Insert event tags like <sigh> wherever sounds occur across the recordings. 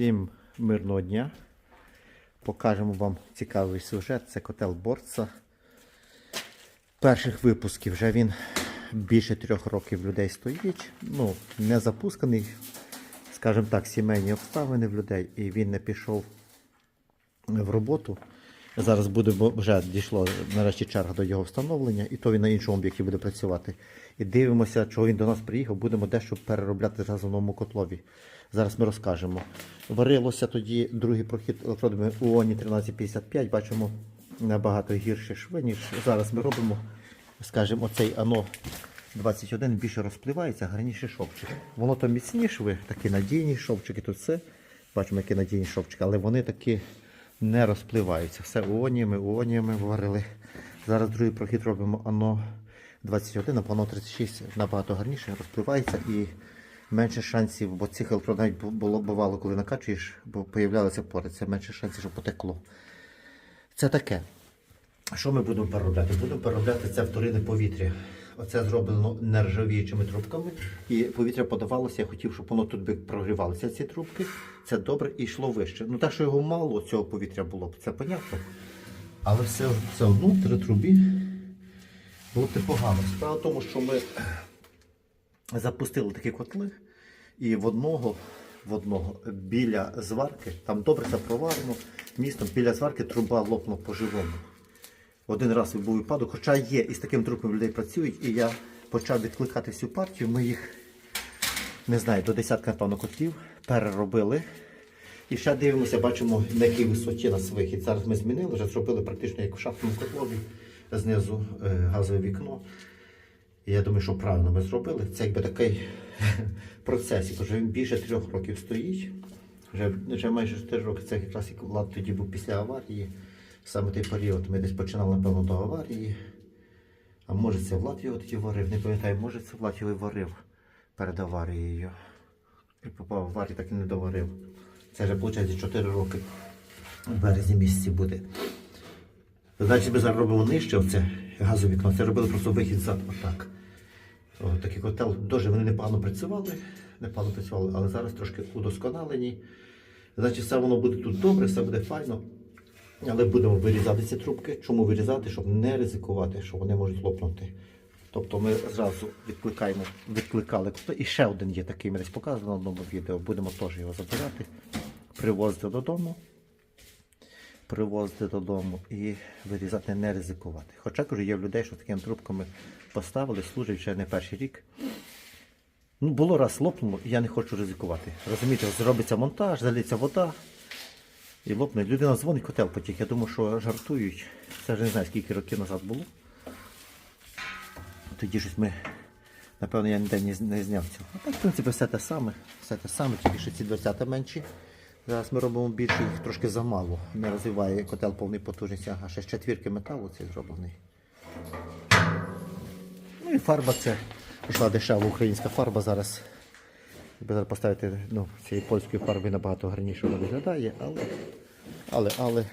Всім мирного дня. Покажемо вам цікавий сюжет. Це котел Борца. Перших випусків вже він більше трьох років людей стоїть. Ну, не запусканий, скажімо так, сімейні обставини в людей, і він не пішов в роботу. Зараз буде, вже дійшло нарешті черга до його встановлення, і то він на іншому об'єкті буде працювати. І дивимося, чого він до нас приїхав, будемо дещо переробляти в газовному котлові. Зараз ми розкажемо. Варилося тоді другий прохід електродами УОНі 1355, бачимо набагато гірші шви, ніж зараз ми робимо. Скажімо, оцей ано 21 більше розпливається, гарніший шовчик. Воно то міцні шви, такі надійні шовчики, тут все. Бачимо, які надійні шовчики, але вони такі не розпливаються. Все уоніями, уоніями варили. Зараз другий прохід робимо ано 21, а ано 36 набагато гарніше, розпливається і менше шансів, бо електрод навіть було бувало, коли накачуєш, бо появлялися пори, це менше шансів, щоб потекло. Це таке. Що ми будемо переробляти? Будемо переробляти це вторинне повітря. Оце зроблено нержавіючими трубками. І повітря подавалося, я хотів, щоб воно тут би прогрівалося, ці трубки. Це добре і йшло вище. Ну так, що його мало цього повітря було б, це понятно. Але все, все одно три трубі було б непогано. Справа в тому, що ми запустили такі котли, і в одного, в одного біля зварки, там добре це проварено, містом біля зварки труба лопнула по-живому. Один раз був випадок, хоча є і з таким трупом людей працюють, і я почав відкликати всю партію. Ми їх, не знаю, до десятка напевно котлів переробили. І ще дивимося, бачимо, на якій висоті нас вихід. Зараз ми змінили, вже зробили практично як в шахтному котлові, знизу е, газове вікно. І я думаю, що правильно ми зробили. Це якби такий <laughs> процес, тому він більше трьох років стоїть. Вже, вже майже 4 роки, це якраз як Влад тоді був після аварії. Саме той період ми десь починали, напевно, до аварії. А може це Влад його тоді варив, не пам'ятаю, може це Влад його варив перед аварією. І попав в аварію, так і не доварив. Це вже, виходить, 4 роки в березні місяці буде. Значить, ми зараз робимо нижче оце газове вікно. Це робили просто вихід зад отак. О, такий котел. Дуже вони непогано працювали, непогано працювали, але зараз трошки удосконалені. Значить, все воно буде тут добре, все буде файно. Але будемо вирізати ці трубки. Чому вирізати? Щоб не ризикувати, що вони можуть лопнути. Тобто ми зразу відкликаємо, відкликали. І ще один є такий, ми десь показували на одному відео. Будемо теж його забирати, привозити додому. Привозити додому і вирізати, не ризикувати. Хоча кажу, є в людей, що такими трубками поставили, служать вже не перший рік. Ну, було раз лопнуло, я не хочу ризикувати. Розумієте, зробиться монтаж, заліться вода і лопне. Людина дзвонить, котел потік. Я думаю, що жартують. Це вже не знаю, скільки років назад було. Тоді щось ми, напевно, я ніде не, не зняв цього. А так, в принципі, все те саме. Все те саме, тільки що ці 20 менші. Зараз ми робимо більше, їх трошки замало. Не розвиває котел повний потужності, а ще з четвірки металу цей зроблений. Ну і фарба це пішла дешева українська фарба зараз. Зараз поставити ну, цієї польської фарби набагато гарніше вона виглядає, але, але, але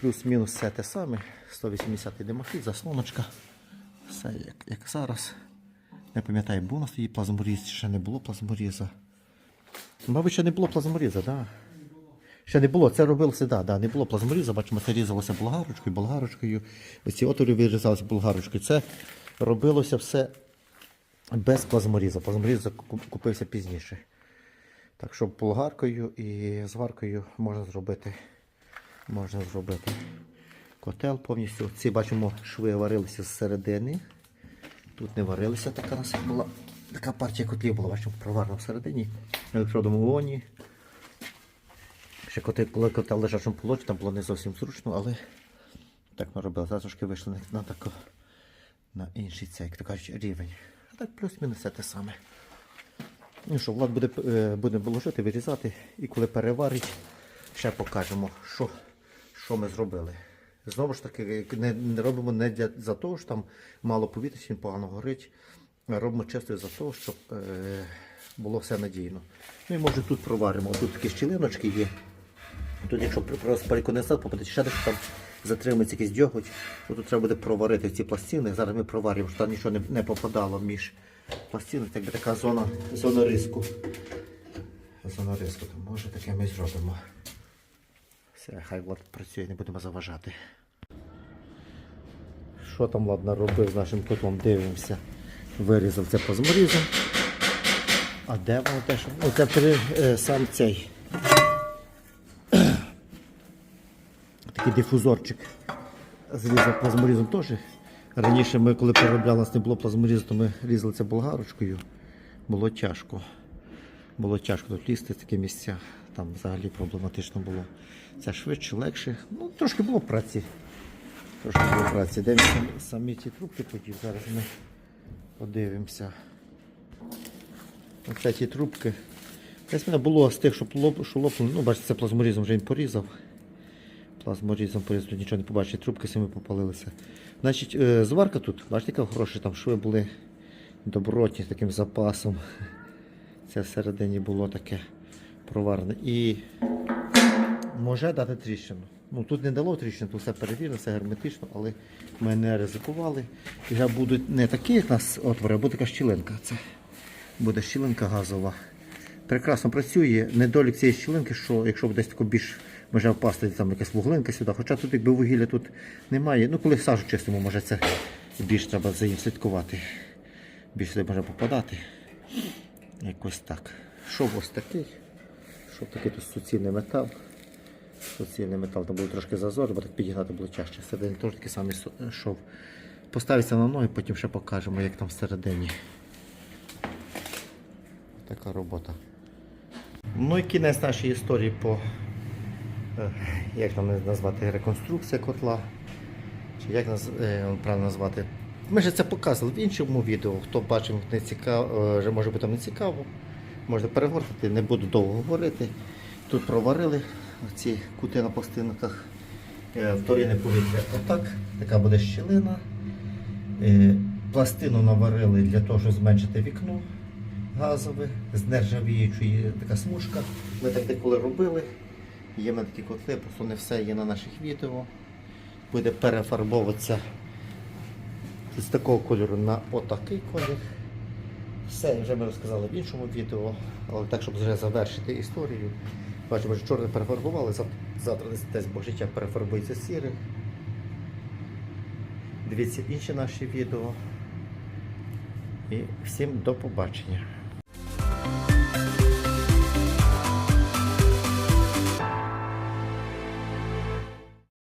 плюс-мінус все те саме. 180 димохід, заслоночка. Все як, як зараз. Не пам'ятаю, був у нас тоді плазморіз, ще не було плазморіза. Мабуть, ще не було плазморіза. Да. Ще не було, це робилося, да, да, не було плазморіза, бачимо, це різалося болгарочкою, болгарочкою. Оці отвори вирізалися болгарочкою. Це робилося все без плазморіза. Плазморіз купився пізніше. Так що болгаркою і зваркою можна зробити. Можна зробити котел повністю. Ці бачимо, шви варилися зсередини. Тут не варилися, така нас була. Така партія котлів була, бачимо, проварена всередині. Електродом уоні. Ще коти, коли котел в цьому положенні, там було не зовсім зручно, але так ми робили. Зараз трошки вийшли на, на, на інший цей, як то кажуть, рівень. Так плюс-мінус те саме. Ну що, Влад буде, е, буде ложити, вирізати, і коли переварить, ще покажемо, що, що ми зробили. Знову ж таки, не, не робимо не для, за того, що там мало повітря, він погано горить. Робимо чисто за того, щоб е, було все надійно. Ну і може тут проваримо. Тут такі щілиночки є. Тут, якщо просто конденсат попаде, ще десь там затримується якийсь дьоготь, тут треба буде проварити ці пластини. Зараз ми проваримо, щоб там нічого не, не попадало між пластини. Так така зона, зона риску. Тесонорізку, то може таке ми зробимо. Все, хай Влад працює, не будемо заважати. Що там Влад наробив з нашим котлом? Дивимося. Вирізав це позморізом. А де воно те, що? Ну, це при, е, сам цей. Такий дифузорчик. Зрізав плазморізом теж. Раніше ми, коли переробляли, нас не було плазморізу, то ми різали це болгарочкою. Було тяжко. Було тяжко тут лізти в такі місця. Там взагалі проблематично було. Це швидше, легше. Ну, трошки було праці. Трошки було праці. Де він сам- самі ці трубки подів? Зараз ми подивимося. Оце ті трубки. Десь мене було з тих, що лопнули. Ну, бачите, це плазморізом вже він порізав. Плазморізом порізав, тут нічого не побачить, трубки самі попалилися. Значить, е, зварка тут, бачите, яка хороша, там шви були добротні, з таким запасом. <laughs> Це всередині було таке проварене. І може дати тріщину. Ну, тут не дало тріщину, тут все перевірено, все герметично, але ми не ризикували. І вже будуть не такі, як нас отвори, а буде така щілинка. Це буде щілинка газова. Прекрасно працює. Недолік цієї щілинки, що якщо б десь тако більш може впасти там якась вуглинка сюди. Хоча тут якби вугілля тут немає. Ну коли сажу чистимо, може це більш треба за ним слідкувати. Більше сюди може попадати. Якось так. Шов ось такий. Шов такий тут суцільний метал. Суцільний метал, там було трошки зазор, бо так підігнати було тяжче. Всередині теж такий самий шов. Поставиться на ноги, потім ще покажемо, як там всередині. Така робота. Ну і кінець нашої історії по е, як там назвати реконструкція котла. Чи як наз, е, правильно назвати? Ми ж це показували в іншому відео. Хто бачив, не цікаво, вже може бути там не цікаво. Можна перегортати, не буду довго говорити. Тут проварили ці кути на пластинках. Е, Вторинне повітря отак. Така буде щілина. Е, Пластину наварили для того, щоб зменшити вікно газове, з нержавіючої така смужка. Ми так деколи робили. Є мене такі котли, просто не все є на наших відео. Буде перефарбовуватися з такого кольору на отакий колір. Все, вже ми розказали в іншому відео, але так, щоб вже завершити історію. Бачимо, що чорне перефарбували, завтра десь десь Бог життя перефарбується сірим. Дивіться інші наші відео. І всім до побачення.